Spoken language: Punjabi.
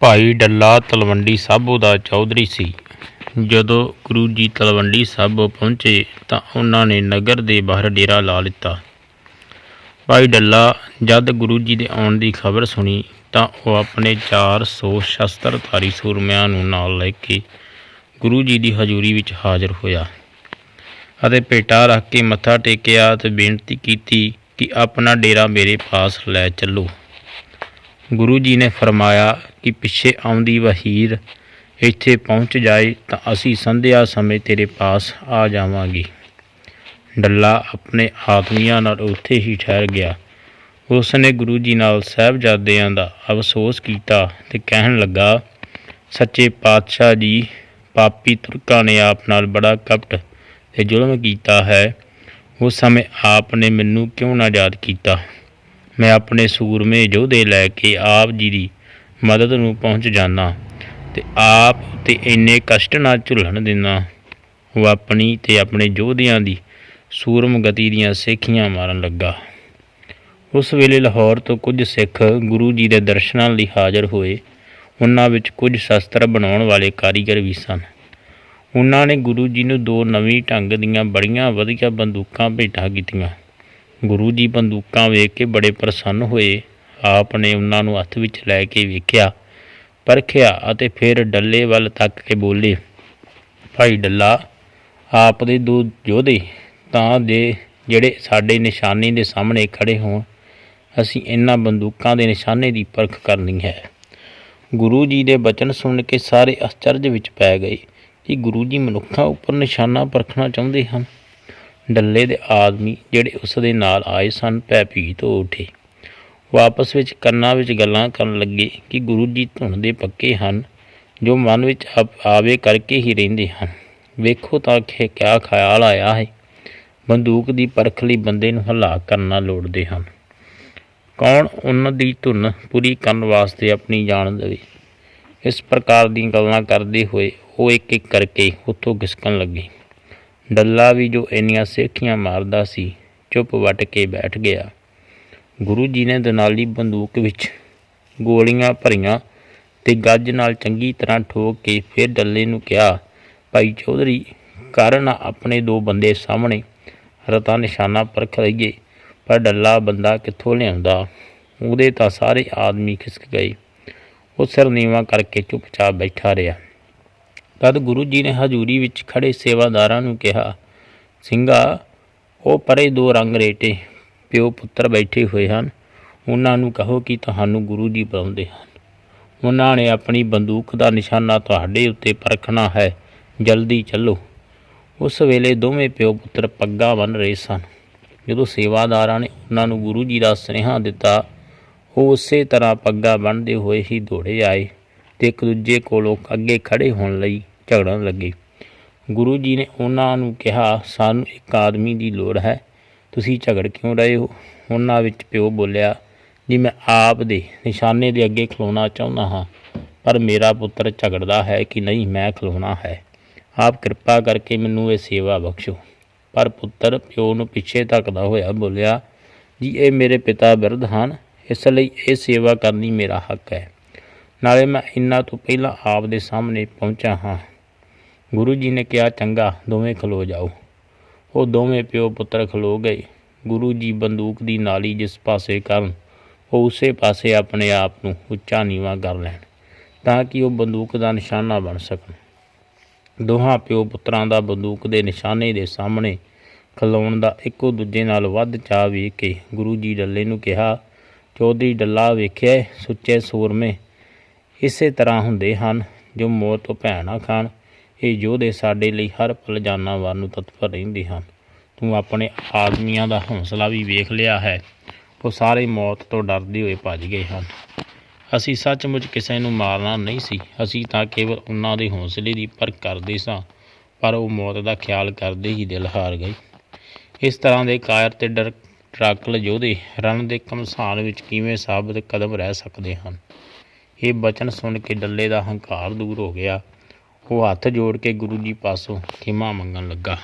ਭਾਈ ਡੱਲਾ ਤਲਵੰਡੀ ਸਾਬੋ ਦਾ ਚੌਧਰੀ ਸੀ। ਜਦੋਂ ਗੁਰੂ ਜੀ ਤਲਵੰਡੀ ਸਾਬੋ ਪਹੁੰਚੇ ਤਾਂ ਉਹਨਾਂ ਨੇ ਨਗਰ ਦੇ ਬਾਹਰ ਡੇਰਾ ਲਾ ਲਿੱਤਾ। ਭਾਈ ਡੱਲਾ, ਜਦ ਗੁਰੂ ਜੀ ਦੇ ਆਉਣ ਦੀ ਖਬਰ ਸੁਣੀ ਤਾਂ ਉਹ ਆਪਣੇ 400 ਸ਼ਸਤਰਧਾਰੀ ਸੂਰਮਿਆਂ ਨੂੰ ਨਾਲ ਲੈ ਕੇ ਗੁਰੂ ਜੀ ਦੀ ਹਜ਼ੂਰੀ ਵਿੱਚ ਹਾਜ਼ਰ ਹੋਇਆ ਅਤੇ ਭੇਟਾ ਰੱਖ ਕੇ ਮੱਥਾ ਟੇਕਿਆ ਤੇ ਬੇਨਤੀ ਕੀਤੀ ਕਿ ਆਪਣਾ ਡੇਰਾ ਮੇਰੇ ਪਾਸ ਲੈ ਚੱਲੋ। ਗੁਰੂ ਜੀ ਨੇ ਫਰਮਾਇਆ ਕਿ ਪਿੱਛੇ ਆਉਂਦੀ ਵਹੀਰ ਇੱਥੇ ਪਹੁੰਚ ਜਾਏ ਤਾਂ ਅਸੀਂ ਸੰਧਿਆ ਸਮੇਂ ਤੇਰੇ ਪਾਸ ਆ ਜਾਵਾਂਗੇ। ਡੱਲਾ ਆਪਣੇ ਆਦਮੀਆਂ ਨਾਲ ਉੱਥੇ ਹੀ ਠਹਿਰ ਗਿਆ। ਉਸ ਨੇ ਗੁਰੂ ਜੀ ਨਾਲ ਸਾਹਿਬਜ਼ਾਦਿਆਂ ਦਾ ਅਫਸੋਸ ਕੀਤਾ ਤੇ ਕਹਿਣ ਲੱਗਾ, ਸੱਚੇ ਪਾਤਸ਼ਾਹ ਜੀ, ਪਾਪੀ ਤੁਰਕਾਂ ਨੇ ਆਪ ਨਾਲ ਬੜਾ ਕਪਟ ਤੇ ਜ਼ੁਲਮ ਕੀਤਾ ਹੈ। ਉਸ ਸਮੇਂ ਆਪ ਨੇ ਮੈਨੂੰ ਕਿਉਂ ਨਾ ਯਾਦ ਕੀਤਾ? ਮੈਂ ਆਪਣੇ ਸੂਰਮੇ ਯੋਧੇ ਲੈ ਕੇ ਆਪ ਜੀ ਦੀ ਮਦਦ ਨੂੰ ਪਹੁੰਚ ਜਾਣਾ ਤੇ ਆਪ ਤੇ ਇੰਨੇ ਕਸ਼ਟ ਨਾ ਝੁੱਲਣ ਦਿੰਦਾ। ਉਹ ਆਪਣੀ ਤੇ ਆਪਣੇ ਯੋਧਿਆਂ ਦੀ ਸੂਰਮ ਗਤੀ ਦੀਆਂ ਸੇਖੀਆਂ ਮਾਰਨ ਲੱਗਾ। ਉਸ ਵੇਲੇ ਲਾਹੌਰ ਤੋਂ ਕੁਝ ਸਿੱਖ ਗੁਰੂ ਜੀ ਦੇ ਦਰਸ਼ਨਾਂ ਲਈ ਹਾਜ਼ਰ ਹੋਏ। ਉਹਨਾਂ ਵਿੱਚ ਕੁਝ ਸ਼ਸਤਰ ਬਣਾਉਣ ਵਾਲੇ ਕਾਰੀਗਰ ਵੀ ਸਨ। ਉਹਨਾਂ ਨੇ ਗੁਰੂ ਜੀ ਨੂੰ ਦੋ ਨਵੀਂ ਢੰਗ ਦੀਆਂ ਬੜੀਆਂ ਵਧੀਆ ਬੰਦੂਕਾਂ ਭੇਟਾ ਕੀਤੀਆਂ। ਗੁਰੂ ਜੀ ਬੰਦੂਕਾਂ ਵੇਖ ਕੇ ਬੜੇ ਪ੍ਰਸੰਨ ਹੋਏ। ਆਪ ਨੇ ਉਹਨਾਂ ਨੂੰ ਹੱਥ ਵਿੱਚ ਲੈ ਕੇ ਵੇਖਿਆ, ਪਰਖਿਆ ਅਤੇ ਫਿਰ ਡੱਲੇ ਵੱਲ ਤੱਕ ਕੇ ਬੋਲੇ, ਭਾਈ ਡੱਲਾ, ਆਪ ਦੇ ਦੋ ਯੋਧੇ ਤਾਂ ਦੇ ਜਿਹੜੇ ਸਾਡੇ ਨਿਸ਼ਾਨੇ ਦੇ ਸਾਹਮਣੇ ਖੜੇ ਹੋਣ। ਅਸੀਂ ਇਹਨਾਂ ਬੰਦੂਕਾਂ ਦੇ ਨਿਸ਼ਾਨੇ ਦੀ ਪਰਖ ਕਰਨੀ ਹੈ। ਗੁਰੂ ਜੀ ਦੇ ਬਚਨ ਸੁਣ ਕੇ ਸਾਰੇ ਅਚਰਜ ਵਿੱਚ ਪੈ ਗਏ ਕਿ ਗੁਰੂ ਜੀ ਮਨੁੱਖਾਂ ਉੱਪਰ ਨਿਸ਼ਾਨਾ ਪਰਖਣਾ ਚਾਹੁੰਦੇ ਹਨ। ਡੱਲੇ ਦੇ ਆਦਮੀ ਜਿਹੜੇ ਉਸ ਦੇ ਨਾਲ ਆਏ ਸਨ ਭੈਭੀਤ ਹੋ ਉਠੇ। ਉਹ ਆਪਸ ਵਿੱਚ ਕੰਨਾਂ ਵਿੱਚ ਗੱਲਾਂ ਕਰਨ ਲੱਗੇ ਕਿ ਗੁਰੂ ਜੀ ਧੁਨ ਦੇ ਪੱਕੇ ਹਨ, ਜੋ ਮਨ ਵਿੱਚ ਆਪ- ਆਵੇ ਕਰਕੇ ਹੀ ਰਹਿੰਦੇ ਹਨ। ਵੇਖੋ ਤਾਂ ਕਿ ਕਿਆ ਖਿਆਲ ਆਇਆ ਹੈ। ਬੰਦੂਕ ਦੀ ਪਰਖ ਲਈ ਬੰਦੇ ਨੂੰ ਹਲਾਕ ਕਰਨਾ ਲੋੜਦੇ ਹਨ। ਕੌਣ ਉਹਨਾਂ ਦੀ ਧੁਨ ਪੂਰੀ ਕਰਨ ਵਾਸਤੇ ਆਪਣੀ ਜਾਨ ਦੇਵੇ? ਇਸ ਪ੍ਰਕਾਰ ਦੀਆਂ ਗੱਲਾਂ ਕਰਦੇ ਹੋਏ ਉਹ ਇੱਕ ਇੱਕ ਕਰਕੇ ਉੱਥੋਂ ਖਿਸਕਣ ਲੱਗੇ। ਡੱਲਾ ਵੀ ਜੋ ਇੰਨੀਆਂ ਸੇਖੀਆਂ ਮਾਰਦਾ ਸੀ, ਚੁੱਪ ਵੱਟ ਕੇ ਬੈਠ ਗਿਆ। ਗੁਰੂ ਜੀ ਨੇ ਦਨਾਲੀ ਬੰਦੂਕ ਵਿੱਚ ਗੋਲੀਆਂ ਭਰੀਆਂ ਤੇ ਗੱਜ ਨਾਲ ਚੰਗੀ ਤਰ੍ਹਾਂ ਠੋਕ ਕੇ ਫਿਰ ਡੱਲੇ ਨੂੰ ਕਿਹਾ, ਭਾਈ ਚੌਧਰੀ ਕਰਨ ਆਪਣੇ ਦੋ ਬੰਦੇ ਸਾਹਮਣੇ, ਰਤਾ ਨਿਸ਼ਾਨਾ ਪਰਖ ਲਈਏ, ਪਰ ਡੱਲਾ ਬੰਦਾ ਕਿੱਥੋਂ ਲਿਆਉਂਦਾ? ਉਹਦੇ ਤਾਂ ਸਾਰੇ ਆਦਮੀ ਖਿਸਕ ਗਏ। ਉਹ ਸਿਰ ਨੀਵਾਂ ਕਰਕੇ ਚੁੱਪਚਾਪ ਬੈਠਾ ਰਿਹਾ। ਤਦ ਗੁਰੂ ਜੀ ਨੇ ਹਜ਼ੂਰੀ ਵਿੱਚ ਖੜੇ ਸੇਵਾਦਾਰਾਂ ਨੂੰ ਕਿਹਾ, ਸਿੰਘਾ, ਉਹ ਪਰੇ ਦੋ ਰੰਗ ਰੇਟੇ, ਪਿਓ ਪੁੱਤਰ ਬੈਠੇ ਹੋਏ ਹਨ। ਉਹਨਾਂ ਨੂੰ ਕਹੋ ਕਿ ਤੁਹਾਨੂੰ ਗੁਰੂ ਜੀ ਬੁਲਾਉਂਦੇ ਹਨ। ਉਹਨਾਂ ਨੇ ਆਪਣੀ ਬੰਦੂਕ ਦਾ ਨਿਸ਼ਾਨਾ ਤੁਹਾਡੇ ਉੱਤੇ ਪਰਖਣਾ ਹੈ। ਜਲਦੀ ਚੱਲੋ। ਉਸ ਵੇਲੇ ਦੋਵੇਂ ਪਿਓ ਪੁੱਤਰ ਪੱਗਾਂ ਬੰਨ ਰਹੇ ਸਨ। ਜਦੋਂ ਸੇਵਾਦਾਰਾਂ ਨੇ ਉਹਨਾਂ ਨੂੰ ਗੁਰੂ ਜੀ ਦਾ ਸੁਨੇਹਾ ਦਿੱਤਾ, ਉਹ ਉਸੇ ਤਰ੍ਹਾਂ ਪੱਗਾਂ ਬੰਨਦੇ ਹੋਏ ਹੀ ਦੌੜੇ ਆਏ ਤੇ ਇੱਕ ਦੂਜੇ ਕੋਲੋਂ ਅੱਗੇ ਖੜੇ ਹੋਣ ਲਈ ਝਗੜਨ ਲੱਗੇ। ਗੁਰੂ ਜੀ ਨੇ ਉਹਨਾਂ ਨੂੰ ਕਿਹਾ, ਸਾਨੂੰ ਇੱਕ ਆਦਮੀ ਦੀ ਲੋੜ ਹੈ। ਤੁਸੀਂ ਝਗੜ ਕਿਉਂ ਰਹੇ ਹੋ? ਉਹਨਾਂ ਵਿੱਚ ਪਿਓ ਬੋਲਿਆ, ਜੀ, ਮੈਂ ਆਪ ਦੇ ਨਿਸ਼ਾਨੇ ਦੇ ਅੱਗੇ ਖਲੋਣਾ ਚਾਹੁੰਦਾ ਹਾਂ, ਪਰ ਮੇਰਾ ਪੁੱਤਰ ਝਗੜਦਾ ਹੈ ਕਿ ਨਹੀਂ, ਮੈਂ ਖਲੋਣਾ ਹੈ। ਆਪ ਕਿਰਪਾ ਕਰਕੇ ਮੈਨੂੰ ਇਹ ਸੇਵਾ ਬਖਸ਼ੋ। ਪਰ ਪੁੱਤਰ ਪਿਓ ਨੂੰ ਪਿੱਛੇ ਧੱਕਦਾ ਹੋਇਆ ਬੋਲਿਆ, ਜੀ, ਇਹ ਮੇਰੇ ਪਿਤਾ ਬਿਰਧ ਹਨ। ਇਸ ਲਈ ਇਹ ਸੇਵਾ ਕਰਨੀ ਮੇਰਾ ਹੱਕ ਹੈ। ਨਾਲੇ ਮੈਂ ਇੰਨਾ ਤੋਂ ਪਹਿਲਾਂ ਆਪ ਦੇ ਸਾਹਮਣੇ ਪਹੁੰਚਾ ਹਾਂ। ਗੁਰੂ ਜੀ ਨੇ ਕਿਹਾ, ਚੰਗਾ, ਦੋਵੇਂ ਖਲੋ ਜਾਓ। ਉਹ ਦੋਵੇਂ ਪਿਓ ਪੁੱਤਰ ਖਲੋ ਗਏ। ਗੁਰੂ ਜੀ ਬੰਦੂਕ ਦੀ ਨਾਲੀ ਜਿਸ ਪਾਸੇ ਕਰਨ, ਉਹ ਉਸੇ ਪਾਸੇ ਆਪਣੇ ਆਪ ਨੂੰ ਉੱਚਾ ਨੀਵਾਂ ਕਰ ਲੈਣ, ਤਾਂ ਕਿ ਉਹ ਬੰਦੂਕ ਦਾ ਨਿਸ਼ਾਨਾ ਬਣ ਸਕਣ। ਦੋਹਾਂ ਪਿਓ ਪੁੱਤਰਾਂ ਦਾ ਬੰਦੂਕ ਦੇ ਨਿਸ਼ਾਨੇ ਦੇ ਸਾਹਮਣੇ ਖਲੋਣ ਦਾ ਇੱਕੋ ਦੂਜੇ ਨਾਲ ਵੱਧ ਚਾਅ ਵੇਖ ਕੇ ਗੁਰੂ ਜੀ ਡੱਲੇ ਨੂੰ ਕਿਹਾ, ਚੌਧਰੀ ਡੱਲਾ ਵੇਖਿਆ ਸੁੱਚੇ ਸੂਰਮੇ। ਇਸੇ ਤਰ੍ਹਾਂ ਹੁੰਦੇ ਹਨ ਜੋ ਮੌਤ ਤੋਂ ਭੈਣਾ ਖਾਣ। ਇਹ ਯੋਧੇ ਸਾਡੇ ਲਈ ਹਰ ਪਲ ਜਾਨਾਂ ਵਾਰ ਨੂੰ ਤਤਪਰ ਰਹਿੰਦੇ ਹਨ। ਤੂੰ ਆਪਣੇ ਆਦਮੀਆਂ ਦਾ ਹੌਸਲਾ ਵੀ ਵੇਖ ਲਿਆ ਹੈ। ਉਹ ਸਾਰੇ ਮੌਤ ਤੋਂ ਡਰਦੇ ਹੋਏ ਭੱਜ ਗਏ ਹਨ। ਅਸੀਂ ਸੱਚਮੁੱਚ ਕਿਸੇ ਨੂੰ ਮਾਰਨਾ ਨਹੀਂ ਸੀ। ਅਸੀਂ ਤਾਂ ਕੇਵਲ ਉਹਨਾਂ ਦੇ ਹੌਸਲੇ ਦੀ ਪਰਖ ਕਰਦੇ ਸਾਂ, ਪਰ ਉਹ ਮੌਤ ਦਾ ਖਿਆਲ ਕਰਦੇ ਹੀ ਦਿਲ ਹਾਰ ਗਏ। ਇਸ ਤਰ੍ਹਾਂ ਦੇ ਕਾਇਰ ਤੇ ਡਰ ਟਰੱਕਲ ਯੋਧੇ ਰਣ ਦੇ ਕਮਸਾਨ ਵਿੱਚ ਕਿਵੇਂ ਸਾਬਤ ਕਦਮ ਰਹਿ ਸਕਦੇ ਹਨ? ਇਹ ਬਚਨ ਸੁਣ ਕੇ ਡੱਲੇ ਦਾ ਹੰਕਾਰ ਦੂਰ ਹੋ ਗਿਆ। ਉਹ ਹੱਥ ਜੋੜ ਕੇ ਗੁਰੂ ਜੀ ਪਾਸੋਂ ਖਿਮਾ ਮੰਗਣ ਲੱਗਾ।